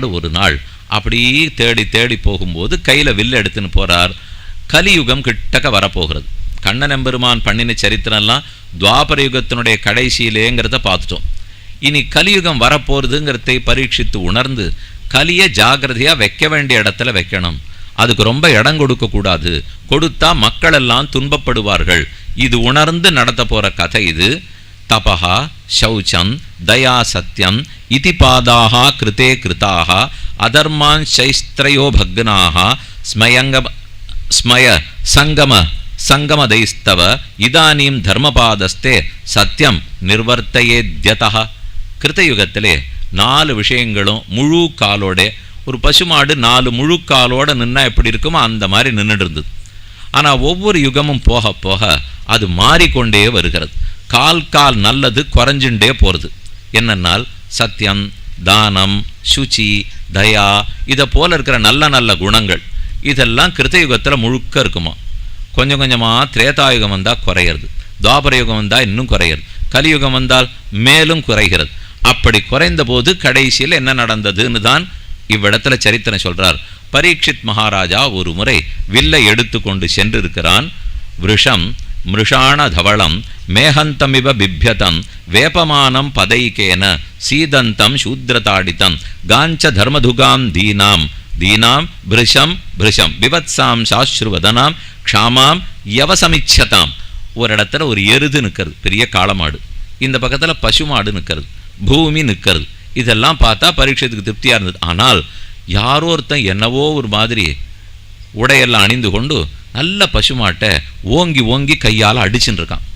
பசுமாடு ஒரு நாள். அப்படி தேடி தேடி போகும்போது கையில் வில்லு எடுத்துன்னு போகிறார் கலியுகம் கிட்டக்க வரப்போகிறது. கண்ணன் எம்பெருமான் பண்ணின சரித்திரம்லாம் துவாபர யுகத்தினுடைய கடைசியிலேங்கிறத பார்த்துட்டோம். இனி கலியுகம் வரப்போகிறதுங்கிறதை பரீட்சித்து உணர்ந்து கலியை ஜாகிரதையாக வைக்க வேண்டிய இடத்துல வைக்கணும். அதுக்கு ரொம்ப இடம் கொடுக்கக்கூடாது கொடுத்தா மக்கள் எல்லாம் துன்பப்படுவார்கள். இது உணர்ந்து நடத்த போகிற கதை இது. தபஹா சௌச்சம் தயா சத்தியம் இதி பாதாக கிருதே கிருதாக அதர்மான் சைஸ்திரையோ பக்னாக ஸ்மயங்க ஸ்மய சங்கம சங்கமதைஸ்தவ இதானீம் தர்மபாதஸ்தே சத்தியம் நிர்வர்த்தையேத்யதா கிருத்தயுகத்திலே நாலு விஷயங்களும் முழு காலோட ஒரு பசுமாடு நாலு முழு காலோட நின்னா எப்படி இருக்குமோ அந்த மாதிரி நின்றுட்டு இருந்தது. ஆனால் ஒவ்வொரு யுகமும் போக போக அது மாறிக்கொண்டே வருகிறது. கால் கால் நல்லது குறைஞ்சுண்டே போகிறது என்னென்னால் சத்தியம் தானம் சுச்சி தயா இதை போல் இருக்கிற நல்ல நல்ல குணங்கள். இதெல்லாம் கிருத்தயுகத்தில் முழுக்க இருக்குமா? கொஞ்சம் கொஞ்சமாக திரேதாயுகம் வந்தால் குறையிறது. துவாபர யுகம் வந்தால் இன்னும் குறையிறது. கலியுகம் வந்தால் மேலும் குறைகிறது. அப்படி குறைந்த போது கடைசியில் என்ன நடந்ததுன்னு தான் இவ்விடத்துல சரித்திரம் சொல்கிறார் பரீட்சித் மகாராஜா ஒரு முறை வில்லை எடுத்துக்கொண்டு சென்றிருக்கிறான். விருஷம் மிருஷாணதவளம் மேகந்தமிவ பிப்யதம் வேபமானம் பதைக்கேன சீதந்தம் சூத்ரதாடிதம் காஞ்ச தர்மதுகாம் தீனாம் தீனாம் பிருஷம் பிருஷம் விபத்சாம் சாஸ்ருவதனாம் க்ஷாமாம் யவசமிச்சதாம் ஒரு இடத்துல ஒரு எருது நிற்கிறது பெரிய காளமாடு இந்த பக்கத்தில் பசுமாடு நிற்கிறது பூமி நிற்கிறது இதெல்லாம் பார்த்தா பரீட்சத்துக்கு திருப்தியாக இருந்தது ஆனால் யாரோ ஒருத்தன் என்னவோ ஒரு மாதிரி உடையெல்லாம் அணிந்து கொண்டு நல்ல பசுமாட்டை ஓங்கி ஓங்கி கையால் அடிச்சுன்னு இருக்கான்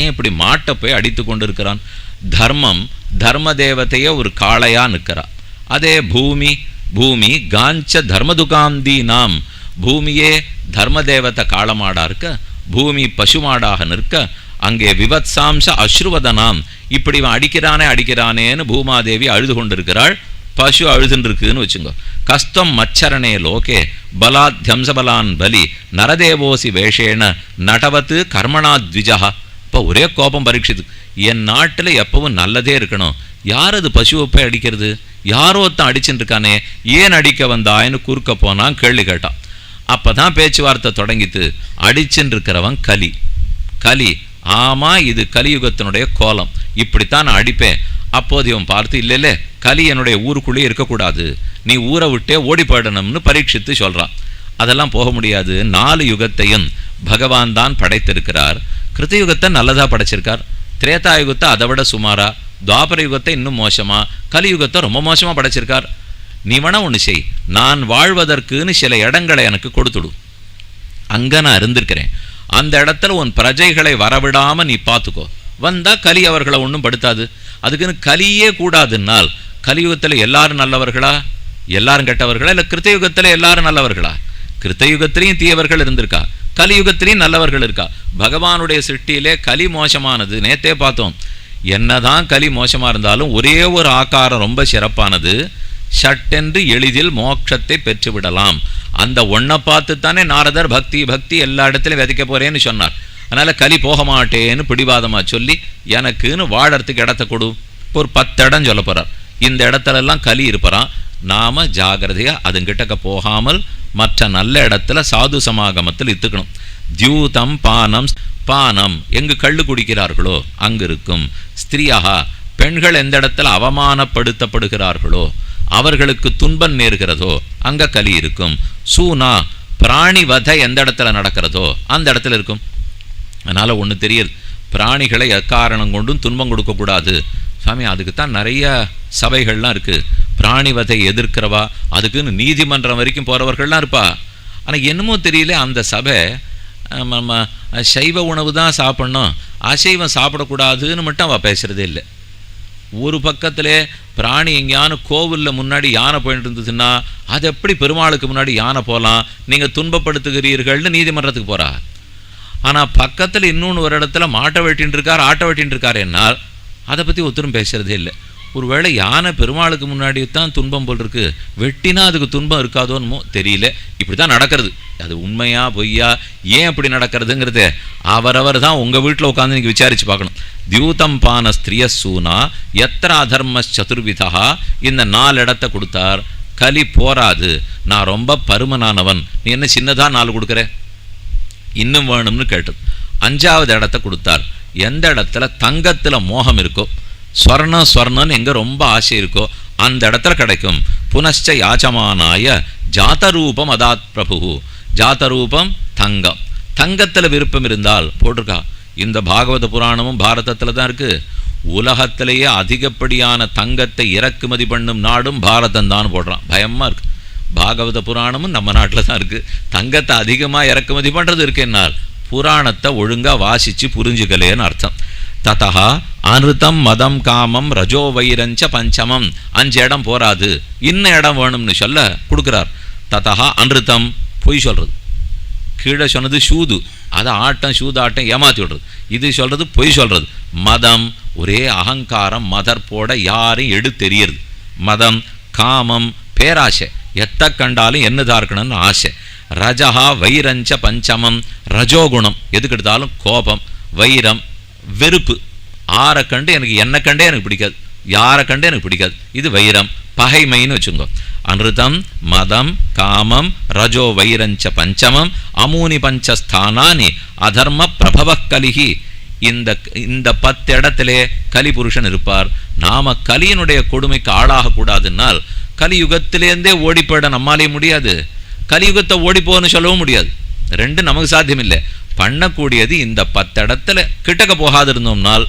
ஏன் இப்படி மாட்டை போய் அடித்து கொண்டு இருக்கிறான் தர்மம் தர்ம தேவதையே ஒரு காளையா நிற்கிறா. அதே பூமி பூமி காஞ்ச தர்மதுகாந்தி நாம் பூமியே தர்ம தேவதை காளமாடா இருக்க பூமி பசுமாடாக நிற்க அங்கே விவத்சாம்ச அஸ்ருவதனாம். இப்படி இவன் அடிக்கிறானே அடிக்கிறானேன்னு பூமாதேவி அழுது கொண்டிருக்கிறாள். பசு அழுதுன்றிருக்குன்னு வச்சுங்க. கஸ்தம் மச்சரணே லோகே பலாத் தியம்சபலான் பலி நரதேவோசி வேஷேன நடவத்து கர்மணா த்விஜா இப்போ ஒரே கோபம் பரீட்சித்து. என் நாட்டில் எப்பவும் நல்லதே இருக்கணும். யார் அது பசுவை போய் அடிக்கிறது? யாரோ ஒருத்தன் அடிச்சுட்டு இருக்கானே ஏன் அடிக்க வந்தாயின்னு குறுக்க போனான் கேள்வி கேட்டான். அப்பதான் பேச்சுவார்த்தை தொடங்கித்து அடிச்சுன்னு இருக்கிறவன் கலி. கலி. ஆமா இது கலியுகத்தினுடைய கோலம். இப்படித்தான் நான் அடிப்பேன். அப்போது இவன் பார்த்து இல்லை இல்லை கலி என்னுடைய ஊருக்குள்ளே இருக்கக்கூடாது. நீ ஊரை விட்டே ஓடி போயிடணும்னு பரீட்சித்து சொல்கிறான் அதெல்லாம் போக முடியாது. நாலு யுகத்தையும் பகவான் தான் படைத்திருக்கிறார். கிருத்தயுகத்தை நல்லதாக படைச்சிருக்கார். திரேதா யுகத்தை அதை விட சுமாரா. துவாபர யுகத்தை இன்னும் மோசமாக கலியுகத்தை ரொம்ப மோசமாக படைச்சிருக்கார். நீ வேணா ஒன்று செய். நான் வாழ்வதற்குன்னு சில இடங்களை எனக்கு கொடுத்துடு. அங்கே நான் இருந்திருக்கிறேன். அந்த இடத்துல உன் பிரஜைகளை வரவிடாமல் நீ பார்த்துக்கோ. வந்தால் கலி அவர்களை ஒன்றும் படுத்தாது. அதுக்குன்னு கலியே கூடாதுன்னால் கலியுகத்தில் எல்லாரும் நல்லவர்களா? எல்லாரும் கெட்டவர்களா? இல்லை கிருத்தயுகத்துல எல்லாரும் நல்லவர்களா? கிருத்தயுகத்திலையும் தீயவர்கள் இருந்திருக்கா? கலியுகத்திலையும் நல்லவர்கள் இருக்கா? பகவானுடைய சிருஷ்டியிலே கலி மோசமானது. நேத்தே பார்த்தோம். என்னதான் கலி மோசமா இருந்தாலும் ஒரே ஒரு ஆக்காரம் ரொம்ப சிறப்பானது. சட்டென்று எளிதில் மோட்சத்தை பெற்றுவிடலாம். அந்த ஒன்றை பார்த்து தானே நாரதர் பக்தி பக்தி எல்லா இடத்துலையும் விதைக்க போறேன்னு சொன்னார். அதனால் கலி போக மாட்டேன்னு பிடிவாதமாக சொல்லி எனக்குன்னு வாழறதுக்கு இடத்த கொடு. ஒரு பத்து இடம் சொல்ல போகிறார் இந்த இடத்துல எல்லாம் கலி இருப்பறான். நாம ஜாகிரதையாக அதுங்கிட்டக்க போகாமல் மற்ற நல்ல இடத்துல சாது சமாகமத்தில் இத்துக்கணும். தியூதம் பானம் பானம் எங்கு கள்ளு குடிக்கிறார்களோ அங்கு இருக்கும் ஸ்திரியாக பெண்கள் எந்த இடத்துல அவமானப்படுத்தப்படுகிறார்களோ அவர்களுக்கு துன்பம் நேர்கிறதோ அங்க கலி இருக்கும். சூனா பிராணி வதை எந்த இடத்துல நடக்கிறதோ அந்த இடத்துல இருக்கும். அதனால ஒண்ணு தெரியுது. பிராணிகளை எக்காரணம் கொண்டும் துன்பம் கொடுக்கக்கூடாது. சாமி அதுக்கு தான் நிறைய சபைகள்லாம் இருக்குது பிராணிவதை எதிர்க்கிறவா? அதுக்குன்னு நீதிமன்றம் வரைக்கும் போகிறவர்கள்லாம் இருப்பா. ஆனால் என்னமோ தெரியல அந்த சபை நம்ம சைவ உணவு தான் சாப்பிட்ணும். அசைவம் சாப்பிடக்கூடாதுன்னு மட்டும் அவள் பேசுறதே இல்லை. ஒரு பக்கத்திலே பிராணி எங்கேயானு கோவிலில் முன்னாடி யானை போயிட்டு இருந்ததுன்னா அது எப்படி பெருமாளுக்கு முன்னாடி யானை போகலாம் நீங்கள் துன்பப்படுத்துகிறீர்கள்னு நீதிமன்றத்துக்கு போகிறா ஆனால் பக்கத்தில் இன்னொன்று ஒரு இடத்துல மாட்டை வெட்டின்னு இருக்கார் ஆட்டை வெட்டின்னு இருக்கார் என்னால். அதை பற்றி ஒருத்தரும் பேசுறதே இல்லை. ஒருவேளை யானை பெருமாளுக்கு முன்னாடி தான் துன்பம் போல் இருக்கு வெட்டினா அதுக்கு துன்பம் இருக்காதோன்னுமோ தெரியல. இப்படி தான் நடக்கிறது. அது உண்மையா பொய்யா ஏன் அப்படி நடக்கிறதுங்கிறது அவரவர் தான் உங்கள் வீட்டில் உட்காந்து நீங்கள் விசாரித்து பார்க்கணும். தியூதம் பான ஸ்திரிய சூனா எத்தனை அதர்ம சதுர்விதா இந்த நாலு இடத்த கொடுத்தார். கலி போராது. நான் ரொம்ப பருமனானவன். நீ என்ன சின்னதாக நாலு கொடுக்குற? இன்னும் வேணும்னு கேட்டது. அஞ்சாவது இடத்த கொடுத்தார். எந்த இடத்துல தங்கத்தில் மோகம் இருக்கோ ஸ்வர்ணம் ஸ்வர்ணம்னு எங்கே ரொம்ப ஆசை இருக்கோ அந்த இடத்துல கிடைக்கும். புனశ్చ யாச்சமானாய ஜாதரூபம் அதாத் பிரபு ஜாதரூபம் தங்கம். தங்கத்தில் விருப்பம் இருந்தால் போட்டிருக்கா. இந்த பாகவத புராணமும் பாரதத்தில் தான் இருக்குது உலகத்திலேயே அதிகப்படியான தங்கத்தை இறக்குமதி பண்ணும் நாடும் பாரதம் தான் போடுறான். பயமாக இருக்கு. பாகவத புராணமும் நம்ம நாட்டில் தான் இருக்குது தங்கத்தை அதிகமாக இறக்குமதி பண்ணுறது இருக்குன்னால் புராணத்தை ஒழுங்காக வாசித்து புரிஞ்சுக்கலேன்னு அர்த்தம். ததா அனுதம் மதம் காமம் ரஜோ வைரஞ்ச பஞ்சமம் அஞ்சு இடம் போராது இன்ன இடம் வேணும்னு சொல்ல கொடுக்குறார். ததா அனுதம் பொய் சொல்கிறது கீழே சொன்னது சூது. அதை ஆட்டம் சூது ஆட்டம் ஏமாத்தி விடுறது. இது சொல்றது பொய் சொல்றது. மதம் ஒரே அகங்காரம் மதற்போட யாரையும் எடுத்தெறியறது மதம் காமம் பேராசை. எத்த கண்டாலும் என்னதா இருக்கணும்னு ஆசை. ரஜஹா வைரஞ்ச பஞ்சமம் ரஜோகுணம். எதுக்கு எடுத்தாலும் கோபம் வைரம் வெறுப்பு. ஆரை கண்டு எனக்கு என்ன கண்டே எனக்கு பிடிக்காது. யாரை கண்டு எனக்கு பிடிக்காது. இது வைரம் பகைமைன்னு வச்சுக்கோ. அனுதம் மதம் காமம் ரஜோ வைரஞ்ச பஞ்சமம் அமூனி பஞ்சஸ்தானானி அதர்ம பிரபவ கலிகி. இந்த இந்த பத்து இடத்திலே கலி புருஷன் இருப்பார். நாம கலியினுடைய கொடுமைக்கு ஆளாகக்கூடாதுன்னால் கலியுகத்திலேருந்தே ஓடி போயிட நம்மாலே முடியாது. கலியுகத்தை ஓடி போகணும்னு சொல்லவும் முடியாது. ரெண்டு நமக்கு சாத்தியம் இல்லை பண்ணக்கூடியது இந்த பத்து கிட்டக்க போகாதிருந்தோம்னால்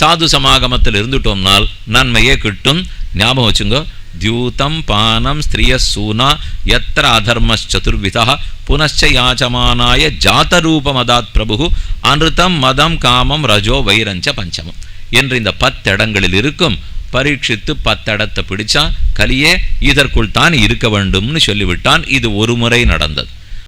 சாது சமாகமத்தில் இருந்துட்டோம்னால் நன்மையே கிட்டும். ஞாபகம் வச்சுங்கோ. தியூதம் பானம் ஸ்திரிய சூனா எத்திர அதர்மச்சதுர்விதா புனశ్చ யாச்சமானாய ஜாதரூபமதாத் பிரபு அனுத்தம் மதம் காமம் ரஜோ வைரஞ்ச பஞ்சமம். என்று இந்த பத்திடங்களில் இருக்கும் பரீட்சித்து பத்தடத்தை பிடிச்சா கலியே இதற்குள் தான் இருக்க வேண்டும்னு சொல்லிவிட்டான். இது ஒரு முறை நடந்தது.